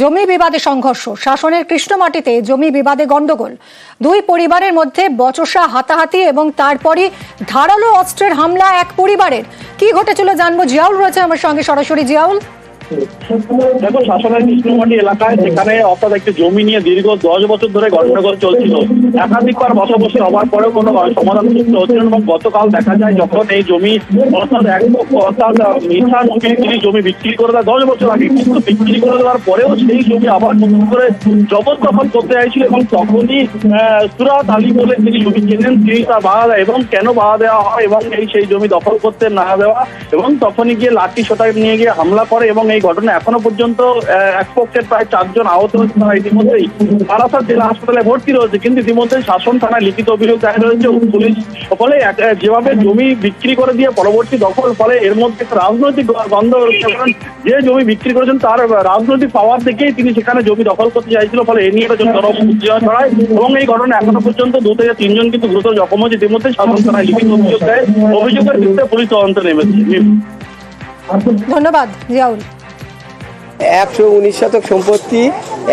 জমি বিবাদে সংঘর্ষ। শাসনের কৃষ্ণমাটিতে জমি বিবাদে গন্ডগোল দুই পরিবারের মধ্যে বচসা, হাতাহাতি এবং তারপরই ধারালো অস্ত্রের হামলা এক পরিবারের। কি ঘটেছিল জানব জিয়াউল রয়েছে আমার সঙ্গে। সরাসরি জিয়াউল। দেখো, শাসনের এলাকায় সেখানে অর্থাৎ একটি জমি নিয়ে দীর্ঘ দশ বছর ধরে গন্ডগোল চলছিল। একাধিকবার পরেও কোনো সমাধান হচ্ছিল এবং গতকাল দেখা যায় যখন এই জমি অর্থাৎ এক অর্থাৎ জমি বিক্রি করে দেয় দশ বছর আগে। কিন্তু বিক্রি করে দেওয়ার পরেও সেই জমি আবার নতুন করে জবরদখল করতে চাইছিল এবং তখনই সুরাত আলী বলে তিনি জমি কেনেন, তিনি তা বাধা দেয় এবং কেন বাধা দেওয়া হয় এবং এই সেই জমি দখল করতে না দেওয়া এবং তখনই গিয়ে লাঠি সোটা নিয়ে গিয়ে হামলা করে এবং এই ঘটনা এখনও পর্যন্ত এক পক্ষের প্রায় চারজন আহত হয়েছে তারা ইতিমধ্যেই। বারাসাত জেলা হাসপাতালে ভর্তি রয়েছে, কিন্তু ইতিমধ্যে শাসন থানায় লিখিত অভিযোগ দায়ের হয়েছে পুলিশ ফলে যেভাবে জমি বিক্রি করে দিয়ে পরবর্তী দখল, ফলে এর মধ্যে একটা রাজনৈতিক গন্ধ রয়েছে। কারণ যে জমি বিক্রি করেছেন তার রাজনৈতিক পাওয়ার দেখেই তিনি সেখানে জমি দখল করতে চাইছিল, ফলে এ নিয়ে একটা চরম উত্তেজনা ছড়ায় এবং এই ঘটনা এখনও পর্যন্ত দু থেকে তিনজন কিন্তু গুরুতর জখম হয়েছে। ইতিমধ্যে শাসন থানায় লিখিত অভিযোগ দেয়। অভিযোগের ভিত্তিতে পুলিশ তদন্ত নেমেছে। ধন্যবাদ, জিয়াউল। একশো উনিশ শতক সম্পত্তি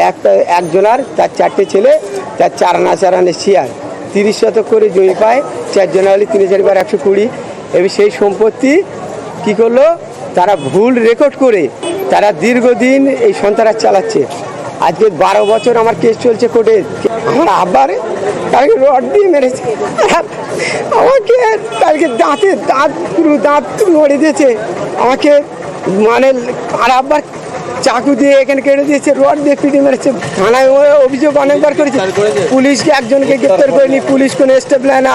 একটা একজনার, তার চারটে ছেলে, তার চার আনা চার আনা শেয়ার তিরিশ শতক করে জমি পায়, চারজনা হলে তিন চারিবার একশো কুড়ি। এবার সেই সম্পত্তি কি করল? তারা ভুল রেকর্ড করে তারা দীর্ঘদিন এই সন্তানার চালাচ্ছে। আজকে বারো বছর আমার কেস চলছে কোর্টে। আমার আব্বার কালকে রড দিয়ে মেরেছে। আমাকে কালকে দাঁতে দাঁত পুরো, দাঁত নড়ে দিয়েছে। আমাকে মানে আর আব্বার চাকু দিয়ে এখানে কেটে দিয়েছে রড দিয়ে পিটি মেরেছে থানায় অভিযোগ অনেকবার করেছে। পুলিশকে একজনকে গ্রেপ্তার করেনি পুলিশ কোনো স্টেপ নেয় না